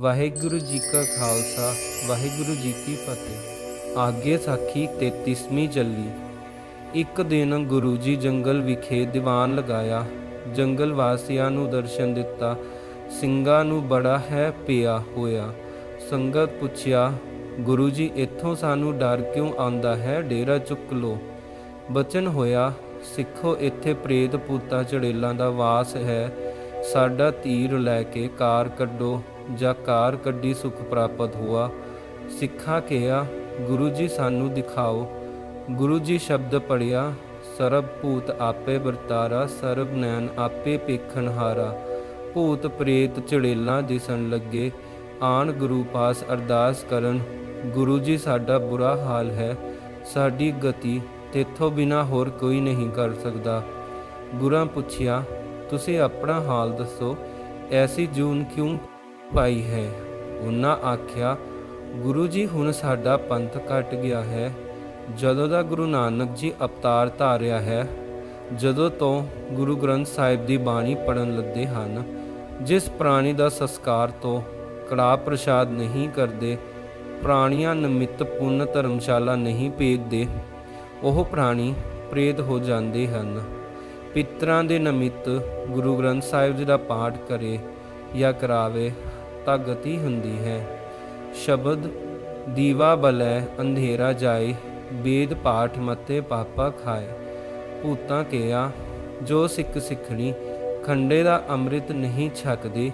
ਵਾਹਿਗੁਰੂ ਜੀ ਕਾ ਖਾਲਸਾ, ਵਾਹਿਗੁਰੂ ਜੀ ਕੀ ਫਤਿਹ। ਆਗੇ ਸਾਖੀ 33ਵੀਂ ਚੱਲੀ ਇੱਕ ਦਿਨ ਗੁਰੂ ਜੀ ਜੰਗਲ ਵਿਖੇ ਦੀਵਾਨ ਲਗਾਇਆ। ਜੰਗਲ ਵਾਸੀਆਂ ਨੂੰ ਦਰਸ਼ਨ ਦਿੱਤਾ। ਸਿੰਘਾਂ ਨੂੰ ਬੜਾ ਹੈ ਪਿਆ ਹੋਇਆ। ਸੰਗਤ ਪੁੱਛਿਆ, ਗੁਰੂ ਜੀ, ਇੱਥੋਂ ਸਾਨੂੰ ਡਰ ਕਿਉਂ ਆਉਂਦਾ ਹੈ? ਡੇਰਾ ਚੁੱਕ ਲੋ ਬਚਨ ਹੋਇਆ, ਸਿੱਖੋ, ਇੱਥੇ ਪ੍ਰੇਤ ਪੂਤਾ ਚੜੇਲਾਂ ਦਾ ਵਾਸ ਹੈ। ਸਾਡਾ ਤੀਰ ਲੈ ਕੇ ਕਾਰ ਕੱਢੋ। ਜਾਂ ਕਾਰ ਕੱਢੀ ਸੁਖ ਪ੍ਰਾਪਤ ਹੁਆ, ਸਿੱਖਾ ਕਿਹਾ, ਗੁਰੂ ਜੀ ਸਾਨੂੰ ਦਿਖਾਓ। ਗੁਰੂ ਜੀ ਸ਼ਬਦ ਪੜਿਆ ਸਰਬ ਭੂਤ ਆਪੇ ਵਰਤਾਰਾ, ਸਰਬ ਨੈਣ ਆਪੇ ਪੇਖਣ ਹਾਰਾ। ਭੂਤ ਪ੍ਰੇਤ ਝੜੇਲਾਂ ਦਿਸਣ ਲੱਗੇ, ਆਣ ਗੁਰੂ ਪਾਸ ਅਰਦਾਸ ਕਰਨ, ਗੁਰੂ ਜੀ, ਸਾਡਾ ਬੁਰਾ ਹਾਲ ਹੈ, ਸਾਡੀ ਗਤੀ ਤੇਥੋਂ ਬਿਨਾ ਹੋਰ ਕੋਈ ਨਹੀਂ ਕਰ ਸਕਦਾ। ਗੁਰਾਂ ਪੁੱਛਿਆ, ਤੁਸੀਂ ਆਪਣਾ ਹਾਲ ਦੱਸੋ, ਐਸੀ ਜੂਨ ਕਿਉਂ ਪਾਈ ਹੈ। ਉਹਨਾਂ ਆਖਿਆ, ਗੁਰੂ ਜੀ, ਹੁਣ ਸਾਡਾ ਪੰਥ ਕੱਟ ਗਿਆ ਹੈ। ਜਦੋਂ ਦਾ ਗੁਰੂ ਨਾਨਕ ਜੀ ਅਵਤਾਰ ਧਾਰਿਆ ਹੈ, ਜਦੋਂ ਤੋਂ ਗੁਰੂ ਗ੍ਰੰਥ ਸਾਹਿਬ ਦੀ ਬਾਣੀ ਪੜਨ ਲੱਗੇ ਹਨ, ਜਿਸ ਪ੍ਰਾਣੀ ਦਾ ਸੰਸਕਾਰ ਤੋਂ ਕੜਾ ਪ੍ਰਸ਼ਾਦ ਨਹੀਂ ਕਰਦੇ, ਪ੍ਰਾਣੀਆਂ ਨਿਮਿਤ ਪੁੰਨ ਧਰਮਸ਼ਾਲਾ ਨਹੀਂ ਭੇਜਦੇ, ਉਹ ਪ੍ਰਾਣੀ ਪ੍ਰੇਤ ਹੋ ਜਾਂਦੇ ਹਨ। ਪਿਤਰਾਂ ਦੇ ਨਿਮਿਤ ਗੁਰੂ ਗ੍ਰੰਥ ਸਾਹਿਬ ਜੀ ਦਾ ਪਾਠ ਕਰੇ ਜਾਂ ਕਰਾਵੇ ਤਾਂ ਗਤੀ ਹੁੰਦੀ ਹੈ। ਸ਼ਬਦ ਦੀਵਾ ਬਲੈ ਅੰਧੇਰਾ ਜਾਏ, ਵੇਦ ਪਾਠ ਮਤੇ ਪਾਪਾ ਖਾਏ। ਭੂਤਾਂ ਕਿਹਾ ਜੋ ਸਿੱਖ ਸਿੱਖਣੀ, ਖੰਡੇ ਦਾ ਅੰਮ੍ਰਿਤ ਨਹੀਂ ਛਕਦੇ।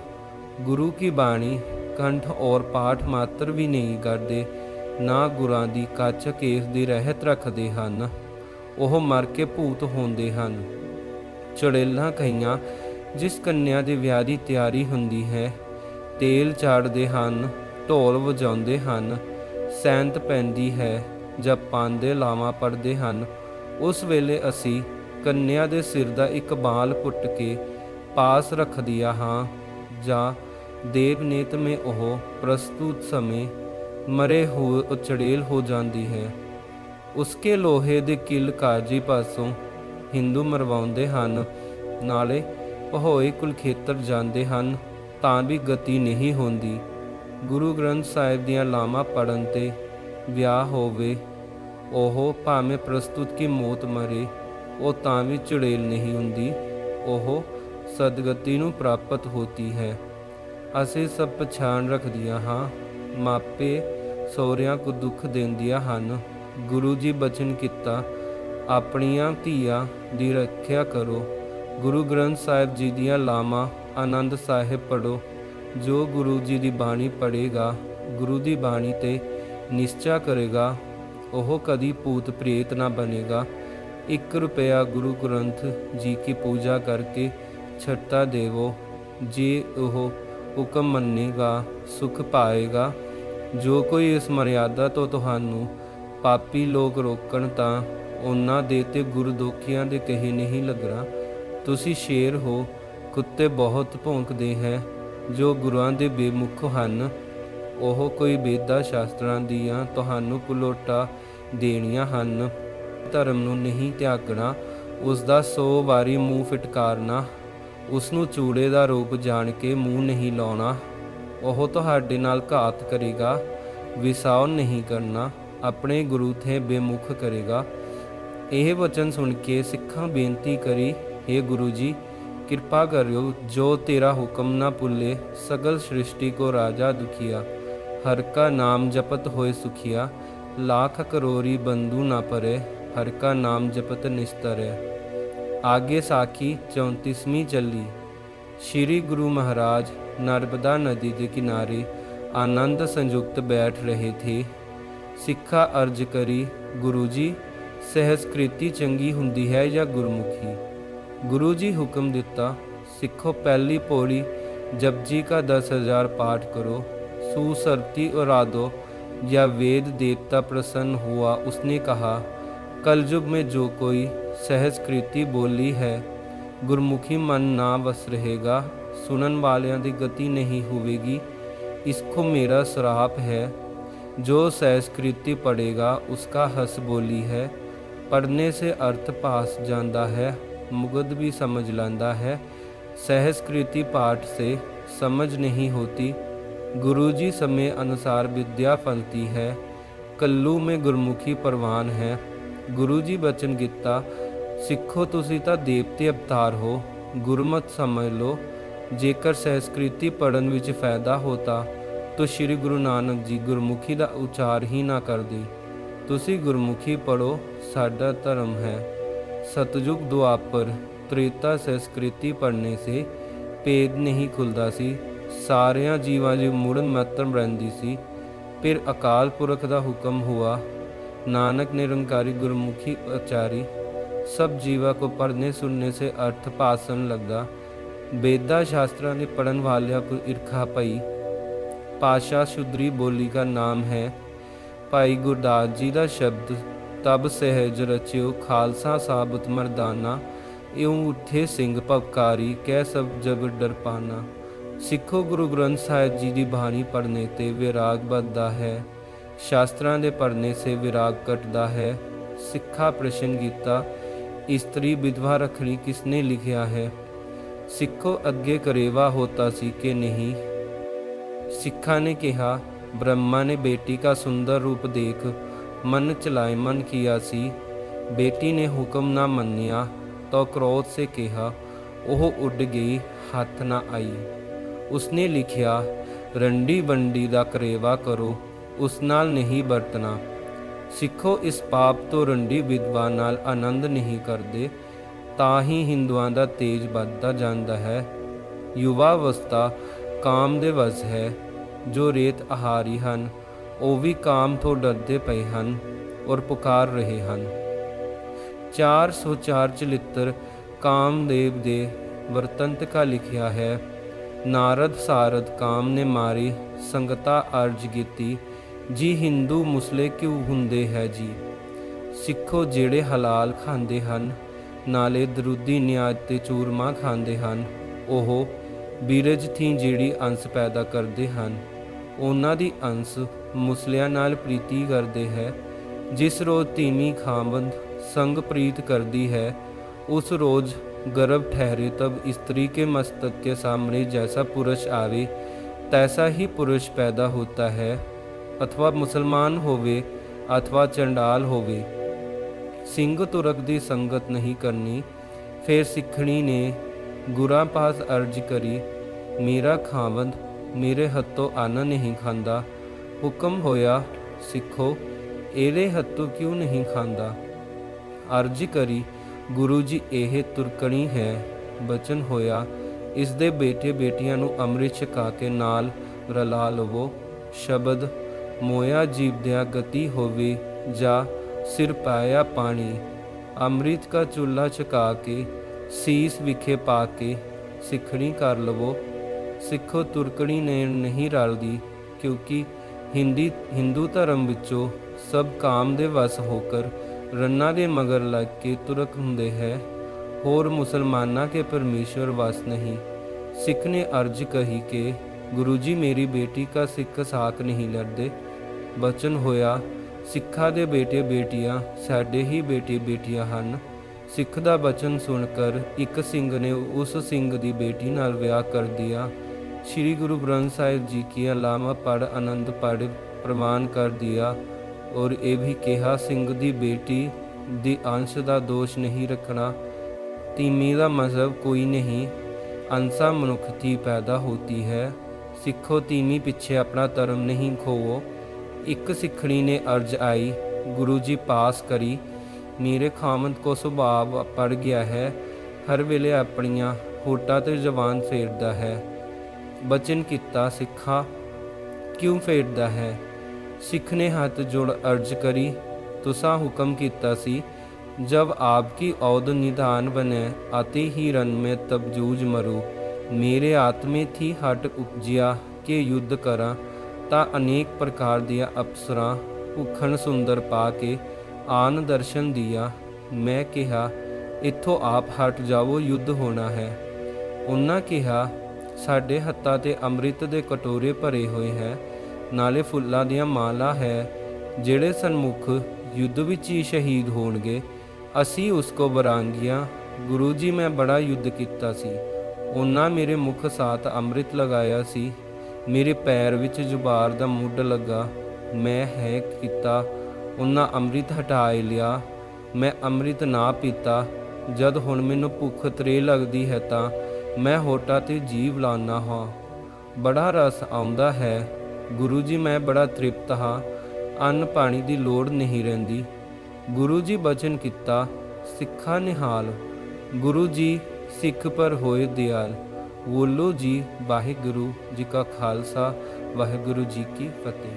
ਗੁਰੂ ਕੀ ਬਾਣੀ, ਕੰਠ ਔਰ ਪਾਠ ਮਾਤਰ ਵੀ ਨਹੀਂ ਕਰਦੇ, ਨਾ ਗੁਰਾਂ ਦੀ ਕੱਚ ਕੇਸ ਦੀ ਰਹਿਤ ਰੱਖਦੇ ਹਨ। ਉਹ ਮਰ ਕੇ ਭੂਤ ਹੁੰਦੇ ਹਨ। ਚੜੇਲਾਂ ਕਈਆਂ ਜਿਸ ਕੰਨਿਆ ਦੇ ਵਿਆਹ ਦੀ ਤਿਆਰੀ ਹੁੰਦੀ ਹੈ ਤੇਲ ਚਾੜਦੇ ਹਨ, ਢੋਲ ਵਜਾਉਂਦੇ ਹਨ, ਸੈਂਤ ਪੈਂਦੀ ਹੈ ਜਪਾਂ ਦੇ ਲਾਵਾਂ ਪੜਦੇ ਹਨ। ਉਸ ਵੇਲੇ ਅਸੀਂ ਕੰਨਿਆ ਦੇ ਸਿਰ ਦਾ ਇੱਕ ਬਾਲ ਪੁੱਟ ਕੇ ਪਾਸ ਰੱਖ ਦਿਆ ਹਾਂ, ਜਾਂ ਦੇਵਨੀਤ ਮੇ ਉਹ ਪ੍ਰਸਤੁਤ ਸਮੇਂ ਮਰੇ ਹੋਏ ਉਚੜੇਲ ਹੋ ਜਾਂਦੀ ਹੈ। ਉਸਕੇ ਲੋਹੇ ਦੇ ਕਿਲ ਕਾਜੀ ਪਾਸੋਂ ਹਿੰਦੂ ਮਰਵਾਉਂਦੇ ਹਨ, ਨਾਲੇ ਪਹੋਏ ਕੁਲਖੇਤਰ ਜਾਂਦੇ ਹਨ। ਤਾਂ ਵੀ ਗਤੀ ਨਹੀਂ ਹੁੰਦੀ। ਗੁਰੂ ਗ੍ਰੰਥ ਸਾਹਿਬ ਦੀਆਂ ਲਾਵਾਂ ਪੜਨ ਤੇ ਵਿਆਹ ਹੋਵੇ, ਉਹ ਭਾਵੇਂ ਪ੍ਰਸਤੁਤ ਕੀ ਮੌਤ ਮਰੇ, ਉਹ ਤਾਂ ਵੀ ਚੁੜੇਲ ਨਹੀਂ ਹੁੰਦੀ। ਉਹ ਸਦਗਤੀ ਨੂੰ ਪ੍ਰਾਪਤ ਹੋਤੀ ਹੈ। ਅਸੀਂ ਸਭ ਪਛਾਣ ਰੱਖਦੀਆਂ ਹਾਂ, ਮਾਪੇ ਸੋਹਰਿਆਂ ਕੋ ਦੁੱਖ ਦਿੰਦੀਆਂ ਹਨ। ਗੁਰੂ ਜੀ ਬਚਨ ਕੀਤਾ, ਆਪਣੀਆਂ ਧੀਆਂ ਦੀ ਰੱਖਿਆ ਕਰੋ। ਗੁਰੂ ਗ੍ਰੰਥ ਸਾਹਿਬ ਜੀ ਦੀਆਂ ਲਾਵਾਂ ਆਨੰਦ ਸਾਹਿਬ ਪੜੋ ਜੋ ਗੁਰੂ ਜੀ ਦੀ ਬਾਣੀ ਪੜੇਗਾ ਗੁਰੂ ਦੀ ਬਾਣੀ ਤੇ ਨਿਸ਼ਚਾ ਕਰੇਗਾ, ਉਹ ਕਦੀ ਭੂਤ ਪ੍ਰੇਤ ਨਾ ਬਣੇਗਾ। 1 ਰੁਪਿਆ ਗੁਰੂ ਗ੍ਰੰਥ ਜੀ ਕੀ ਪੂਜਾ ਕਰਕੇ ਛੱਟਾ ਦੇਵੋ। ਜੇ ਉਹ ਹੁਕਮ ਮੰਨੇਗਾ, ਸੁਖ ਪਾਏਗਾ। ਜੋ ਕੋਈ ਇਸ ਮਰਿਆਦਾ ਤੋਂ ਤੁਹਾਨੂੰ ਪਾਪੀ ਲੋਕ ਰੋਕਣ ਤਾਂ ਉਹਨਾਂ ਦੇ ਤੇ ਗੁਰਦੋਖੀਆਂ ਦੇ ਕਹੇ ਨਹੀਂ ਲੱਗਣਾ। ਤੁਸੀਂ ਸ਼ੇਰ ਹੋ ਕੁੱਤੇ ਬਹੁਤ ਭੌਂਕਦੇ ਹੈ, ਜੋ ਗੁਰੂਆਂ ਦੇ ਬੇਮੁਖ ਹਨ। ਉਹ ਕੋਈ ਵੇਦਾਂ ਸ਼ਾਸਤਰਾਂ ਦੀਆਂ ਤੁਹਾਨੂੰ ਪੁਲੋਟਾ ਦੇਣੀਆਂ ਹਨ। ਧਰਮ ਨੂੰ ਨਹੀਂ ਤਿਆਗਣਾ ਉਸ ਦਾ 100 ਵਾਰੀ ਮੂੰਹ ਫਟਕਾਰਨਾ ਉਸ ਨੂੰ ਚੂੜੇ ਦਾ ਰੂਪ ਜਾਣ ਕੇ ਮੂੰਹ ਨਹੀਂ ਲਾਉਣਾ, ਉਹ ਤੁਹਾਡੇ ਨਾਲ ਘਾਤ ਕਰੇਗਾ, ਵਿਸਾਉ ਨਹੀਂ ਕਰਨਾ, ਆਪਣੇ ਗੁਰੂ ਤੇ ਬੇਮੁਖ ਕਰੇਗਾ। ਇਹ ਵਚਨ ਸੁਣ ਕੇ ਸਿੱਖਾਂ ਬੇਨਤੀ ਕਰੀ हे ਗੁਰੂ ਜੀ ਕਿਰਪਾ ਕਰਿਓ, ਜੋ ਤੇਰਾ ਹੁਕਮ ਨਾ ਭੁੱਲੇ, ਸਗਲ ਸ੍ਰਿਸ਼ਟੀ ਕੋ ਰਾਜਾ ਦੁਖੀਆ। ਹਰ ਕਾ ਨਾਮ ਜਪਤ ਹੋਏ ਸੁਖੀਆ, ਲੱਖ ਕਰੋੜੀ ਬੰਦੂ ਨਾ ਪਰੇ, ਹਰ ਕਾ ਨਾਮ ਜਪਤ ਨਿਸਤਰੇ ਆਗੇ ਸਾਖੀ 34ਵੀਂ ਚੱਲੀ। ਸ਼੍ਰੀ ਗੁਰੂ ਮਹਾਰਾਜ ਨਰਮਦਾ ਨਦੀ ਦੇ ਕਿਨਾਰੇ ਆਨੰਦ ਸੰਯੁਕਤ ਬੈਠ ਰਹੇ ਥੇ। ਸਿੱਖਾ ਅਰਜ ਕਰੀ, ਗੁਰੂ ਜੀ, ਸਹਿਸਕ੍ਰਿਤੀ ਚੰਗੀ ਹੁੰਦੀ ਹੈ ਜਾਂ ਗੁਰਮੁਖੀ? ਗੁਰੂ ਜੀ ਹੁਕਮ ਦਿੱਤਾ ਸਿੱਖੋ ਪਹਿਲੀ ਪੌੜੀ ਜਪਜੀ का दस हजार पाठ करो सुसरती उरादो या वेद देवता प्रसन्न हुआ उसने कहा कलयुग में जो कोई सहस्कृति बोली है ਗੁਰਮੁਖੀ ਮਨ ਨਾ ਵਸ ਰਹੇਗਾ ਸੁਣਨ ਵਾਲਿਆਂ ਦੀ ਗਤੀ ਨਹੀਂ ਹੋਵੇਗੀ ਇਸਕੋ ਮੇਰਾ ਸਰਾਪ ਹੈ जो संस्कृति पढ़ेगा उसका हंस बोली है पढ़ने से अर्थ पास जाता है मुगद भी समझ लाता है सहस्कृति पाठ से समझ नहीं होती गुरु जी समय अनुसार विद्या फलती है ਕੱਲੂ ਮੇ ਗੁਰਮੁਖੀ ਪ੍ਰਵਾਨ ਹੈ ਗੁਰੂ ਜੀ ਬਚਨ ਕੀਤਾ ਸਿੱਖੋ ਤੁਸੀਂ ਤਾਂ ਦੇਵਤੇ ਅਵਤਾਰ ਹੋ ਗੁਰਮਤ ਸਮਝ ਲਓ ਜੇਕਰ ਸੰਸਕ੍ਰਿਤੀ ਪੜਨ ਵਿੱਚ ਫਾਇਦਾ ਹੋਤਾ ਤਾਂ ਸ੍ਰੀ ਗੁਰੂ ਨਾਨਕ ਜੀ ਗੁਰਮੁਖੀ ਦਾ ਉਚਾਰ ਹੀ ਨਾ ਕਰਦੇ ਤੁਸੀਂ ਗੁਰਮੁਖੀ ਪੜੋ ਸਾਡਾ ਧਰਮ ਹੈ ਸਤਜੁਗ ਦੁਆਪਰ ਤ੍ਰੇਤਾ ਸੰਸਕ੍ਰਿਤੀ ਪੜ੍ਹਨੇ ਸੇ ਭੇਦ ਨਹੀਂ ਖੁੱਲਦਾ ਸੀ ਸਾਰਿਆਂ ਜੀਵਾਂ ਦੀ ਮੁੜਨ ਮਤਮ ਰਹਿੰਦੀ ਸੀ ਫਿਰ ਅਕਾਲ ਪੁਰਖ ਦਾ ਹੁਕਮ ਹੁਆ ਨਾਨਕ ਨਿਰੰਕਾਰੀ ਗੁਰਮੁਖੀ ਉਚਾਰੀ ਸਭ ਜੀਵਾ ਕੋ ਪੜ੍ਹਨੇ ਸੁਣਨੇ ਸੇ ਅਰਥ ਭਾਸਨ ਲੱਗਾ वेदा शास्त्रा ने पढ़न वालिया को ईर्खा पई पाशा शुद्री बोली का नाम है ਭਾਈ ਗੁਰਦਾਸ ਜੀ ਦਾ ਸ਼ਬਦ ਤਬ ਸਹਿਜ ਰਚਿਓ ਖਾਲਸਾ ਸਾਬਤ ਮਰਦਾਨਾ, ਇਉਂ ਉੱਠੇ ਸਿੰਘ ਭਵਕਾਰੀ, ਕਹਿ ਸਭ ਜਗ ਡਰਪਾਨਾ। ਸਿੱਖੋ ਗੁਰੂ ਗ੍ਰੰਥ ਸਾਹਿਬ ਜੀ ਦੀ ਬਾਣੀ ਪੜ੍ਹਨੇ ਤੇ ਵਿਰਾਗ ਵੱਧਦਾ ਹੈ। ਸ਼ਾਸਤਰਾਂ ਦੇ ਪੜ੍ਹਨੇ ਸੇ ਵਿਰਾਗ ਘਟਦਾ ਹੈ। ਸਿੱਖਾ ਪ੍ਰਸ਼ਨ ਕੀਤਾ, ਇਸਤਰੀ ਵਿਧਵਾ ਰੱਖਣੀ ਕਿਸਨੇ ਲਿਖਿਆ ਹੈ? ਸਿੱਖੋ ਅੱਗੇ ਕਰੇਵਾ ਹੋਤਾ ਸੀ ਕਿ ਨਹੀਂ? ਸਿੱਖਾਂ ਨੇ ਕਿਹਾ, ਬ੍ਰਹਮਾ ਨੇ ਬੇਟੀ ਦਾ ਸੁੰਦਰ ਰੂਪ ਦੇਖ ਮਨ ਚਲਾਏ ਮਨ ਕੀਆ ਸੀ। ਬੇਟੀ ਨੇ ਹੁਕਮ ਨਾ ਮੰਨਿਆ, ਤਾਂ ਕ੍ਰੋਧ ਸੇ ਕਿਹਾ, ਉਹ ਉੱਡ ਗਈ, ਹੱਥ ਨਾ ਆਈ। ਉਸਨੇ ਲਿਖਿਆ, ਰੰਡੀ ਬੰਡੀ ਦਾ ਕਰੇਵਾ ਕਰੋ, ਉਸ ਨਾਲ ਨਹੀਂ ਵਰਤਣਾ। ਸਿੱਖੋ ਇਸ ਪਾਪ ਤੋਂ ਰੰਡੀ ਵਿਦਵਾ ਨਾਲ ਆਨੰਦ ਨਹੀਂ ਕਰਦੇ, ਤਾਂ ਹੀ ਹਿੰਦੂਆਂ ਦਾ ਤੇਜ ਵੱਧਦਾ ਜਾਂਦਾ ਹੈ। ਯੁਵਾ ਅਵਸਥਾ ਕਾਮ ਦੇ ਵਸ ਹੈ, ਜੋ ਰੇਤ ਆਹਾਰੀ ਹਨ। ਉਹ ਵੀ ਕਾਮ ਤੋਂ ਡਰਦੇ ਪਏ ਹਨ ਔਰ ਪੁਕਾਰ ਰਹੇ ਹਨ। 404 ਚਲਿੱਤਰ ਕਾਮਦੇਵ ਦੇ ਵਰਤੰਤ ਕਾ ਲਿਖਿਆ ਹੈ, ਨਾਰਦ ਸਾਰਦ ਕਾਮ ਨੇ ਮਾਰੀ ਸੰਗਤਾ ਅਰਜ ਕੀਤੀ, ਜੀ ਹਿੰਦੂ ਮੁਸਲੇ ਕਿਉਂ ਹੁੰਦੇ ਹੈ ਜੀ? ਸਿੱਖੋ ਜਿਹੜੇ ਹਲਾਲ ਖਾਂਦੇ ਹਨ, ਨਾਲੇ ਦਰੂਦੀ ਨਿਆਜ ਤੇ ਚੂਰਮਾ ਖਾਂਦੇ ਹਨ, ਉਹ ਬੀਰਜ ਥੀ ਜਿਹੜੀ ਅੰਸ ਪੈਦਾ ਕਰਦੇ ਹਨ। ਉਹਨਾਂ ਦੀ ਅੰਸ ਮੁਸਲਿਆਂ ਨਾਲ ਪ੍ਰੀਤੀ ਕਰਦੇ ਹੈ ਜਿਸ ਰੋਜ਼ ਤੀਵੀਂ ਖਾਵੰਦ ਸੰਗ ਪ੍ਰੀਤ ਕਰਦੀ ਹੈ उस रोज गर्भ ठहरे तब स्त्री के मस्तक के सामने जैसा पुरुष आवे तैसा ही पुरुष पैदा होता है अथवा मुसलमान होवे अथवा चंडाल होवे ਸਿੰਘ ਤੁਰਕ ਦੀ ਸੰਗਤ ਨਹੀਂ ਕਰਨੀ ਫਿਰ ਸਿੱਖਣੀ ਨੇ ਗੁਰਾਂ ਪਾਸ ਅਰਜ ਕਰੀ ਮੇਰਾ ਖਾਵੰਦ ਮੇਰੇ ਹੱਥੋਂ ਅੰਨ ਨਹੀਂ ਖਾਂਦਾ। ਹੁਕਮ ਹੋਇਆ, ਸਿੱਖੋ, ਇਹਦੇ ਹੱਥੋਂ ਕਿਉਂ ਨਹੀਂ ਖਾਂਦਾ? ਅਰਜ ਕਰੀ, ਗੁਰੂ ਜੀ, ਇਹ ਤੁਰਕਣੀ ਹੈ। ਬਚਨ ਹੋਇਆ ਇਸ ਦੇ ਬੇਟੇ ਬੇਟੀਆਂ ਨੂੰ ਅੰਮ੍ਰਿਤ ਛਕਾ ਕੇ ਨਾਲ ਰਲਾ ਲਵੋ। ਸ਼ਬਦ, ਮੋਇਆ ਜੀਵਦਿਆ ਗਤੀ ਹੋਵੇ ਜਾਂ ਸਿਰ ਪਾਇਆ ਪਾਣੀ, ਅੰਮ੍ਰਿਤ ਕਾ ਚੁੱਲਾ ਛਕਾ ਕੇ, ਸੀਸ ਵਿਖੇ ਪਾ ਕੇ ਸਿੱਖਣੀ ਕਰ ਲਵੋ। ਸਿੱਖੋ ਤੁਰਕਣੀ ਨੇ ਨਹੀਂ ਰਲਦੀ, ਕਿਉਂਕਿ ਹਿੰਦੀ, ਹਿੰਦੂ ਧਰਮ ਵਿੱਚੋਂ ਸਭ ਕਾਮ ਦੇ ਵਸ ਹੋਕਰ ਰੰਨਾ ਦੇ ਮਗਰ ਲੱਗ ਕੇ ਤੁਰਕ ਹੁੰਦੇ ਹੈ। ਹੋਰ ਮੁਸਲਮਾਨਾਂ ਕੇ ਪਰਮੇਸ਼ਵਰ ਵਸ ਨਹੀਂ। ਸਿੱਖ ਨੇ ਅਰਜ ਕਹੀ ਕਿ, ਗੁਰੂ ਜੀ, ਮੇਰੀ ਬੇਟੀ ਕਾ ਸਿੱਖ ਸਾਕ ਨਹੀਂ ਲੜਦੇ। ਬਚਨ ਹੋਇਆ, ਸਿੱਖਾਂ ਦੇ ਬੇਟੇ ਬੇਟੀਆਂ ਸਾਡੇ ਹੀ ਬੇਟੇ ਬੇਟੀਆਂ ਹਨ। ਸਿੱਖ ਦਾ ਬਚਨ ਸੁਣ ਕਰ ਇੱਕ ਸਿੰਘ ਨੇ ਉਸ ਸਿੰਘ ਦੀ ਬੇਟੀ ਨਾਲ ਵਿਆਹ ਕਰ ਦਿਆ। ਸ੍ਰੀ ਗੁਰੂ ਗ੍ਰੰਥ ਸਾਹਿਬ ਜੀ ਕੀ ਅਲਾਮਾ ਪੜ ਆਨੰਦ ਪੜ ਪ੍ਰਮਾਨ ਕਰ ਦਿਆ, ਔਰ ਇਹ ਵੀ ਕਿਹਾ, ਸਿੰਘ ਦੀ ਬੇਟੀ ਦੀ ਅੰਸ਼ ਦਾ ਦੋਸ਼ ਨਹੀਂ ਰੱਖਣਾ ਤੀਮੀ ਦਾ ਮਜ਼ਹਬ ਕੋਈ ਨਹੀਂ, ਅੰਸਾ ਮਨੁੱਖਤੀ ਪੈਦਾ ਹੋਤੀ ਹੈ। ਸਿੱਖੋ ਤੀਮੀ ਪਿੱਛੇ ਆਪਣਾ ਧਰਮ ਨਹੀਂ ਖੋਵੋ। ਇੱਕ ਸਿੱਖਣੀ ਨੇ ਅਰਜ ਆਈ, ਗੁਰੂ ਜੀ ਪਾਸ ਕਰੀ, ਮੇਰੇ ਖਾਮਦ ਕੋ ਸੁਭਾਵ ਪੜ ਗਿਆ ਹੈ, ਹਰ ਵੇਲੇ ਆਪਣੀਆਂ ਹੋਟਾਂ ਤੇ ਜ਼ਬਾਨ ਫੇਰਦਾ ਹੈ। ਬਚਨ ਕੀਤਾ ਸਿੱਖਾ ਕਿਉਂ ਫੇਰਦਾ ਹੈ ਸਿੱਖ ਨੇ ਹੱਥ ਜੋੜ ਅਰਜ ਕਰੀ ਤੁਸਾਂ ਹੁਕਮ ਕੀਤਾ ਸੀ जब आपकी औद निधान बने आते ही रन में तब जूझ मरू मेरे आत्मे थी हट उपजिया के युद्ध करा ਤਾਂ ਅਨੇਕ ਪ੍ਰਕਾਰ ਦੀਆਂ ਅਪਸਰਾਂ ਭੁੱਖਣ ਸੁੰਦਰ ਪਾ ਕੇ ਆਨ ਦਰਸ਼ਨ ਦਿਆ ਮੈਂ ਕਿਹਾ ਇੱਥੋਂ ਆਪ ਹਟ ਜਾਵੋ ਯੁੱਧ ਹੋਣਾ ਹੈ ਉਹਨਾਂ ਕਿਹਾ ਸਾਡੇ ਹੱਥਾਂ ਤੇ ਅੰਮ੍ਰਿਤ ਦੇ ਕਟੋਰੇ ਭਰੇ ਹੋਏ ਹੈ। ਨਾਲੇ ਫੁੱਲਾਂ ਦੀਆਂ ਮਾਲਾ ਹੈ, ਜਿਹੜੇ ਸਨਮੁਖ ਯੁੱਧ ਵਿੱਚ ਹੀ ਸ਼ਹੀਦ ਹੋਣਗੇ। ਅਸੀਂ ਉਸ ਕੋ ਬਰਾਂਗੀਆਂ ਗੁਰੂ ਜੀ, ਮੈਂ ਬੜਾ ਯੁੱਧ ਕੀਤਾ ਸੀ। ਉਹਨਾਂ ਮੇਰੇ ਮੁਖ ਸਾਥ ਅੰਮ੍ਰਿਤ ਲਗਾਇਆ ਸੀ। ਮੇਰੇ ਪੈਰ ਵਿੱਚ ਜੁਬਾਰ ਦਾ ਮੁੱਢ ਲੱਗਾ। ਮੈਂ ਹੈ ਕੀਤਾ। ਉਹਨਾਂ ਅੰਮ੍ਰਿਤ ਹਟਾਏ ਲਿਆ। ਮੈਂ ਅੰਮ੍ਰਿਤ ਨਾ ਪੀਤਾ। ਜਦ ਹੁਣ ਮੈਨੂੰ ਭੁੱਖ ਤਰੇ ਲੱਗਦੀ ਹੈ ਤਾਂ ਮੈਂ ਹੋਟਾਂ ਤੇ ਜੀਵ ਲਾਨਾ ਹਾਂ। ਬੜਾ ਰਸ ਆਉਂਦਾ ਹੈ। ਗੁਰੂ ਜੀ, ਮੈਂ ਬੜਾ ਤ੍ਰਿਪਤ ਹਾਂ। ਅੰਨ ਪਾਣੀ ਦੀ ਲੋੜ ਨਹੀਂ ਰਹਿੰਦੀ। ਗੁਰੂ ਜੀ ਬਚਨ ਕੀਤਾ, ਸਿੱਖਾ ਨਿਹਾਲ। ਗੁਰੂ ਜੀ, ਸਿੱਖ ਪਰ ਹੋਏ ਦਿਆਲ। ਬੋਲੋ ਜੀ, ਵਾਹਿਗੁਰੂ ਜੀ ਕਾ ਖਾਲਸਾ, ਵਾਹਿਗੁਰੂ ਜੀ ਕੀ ਫਤਿਹ।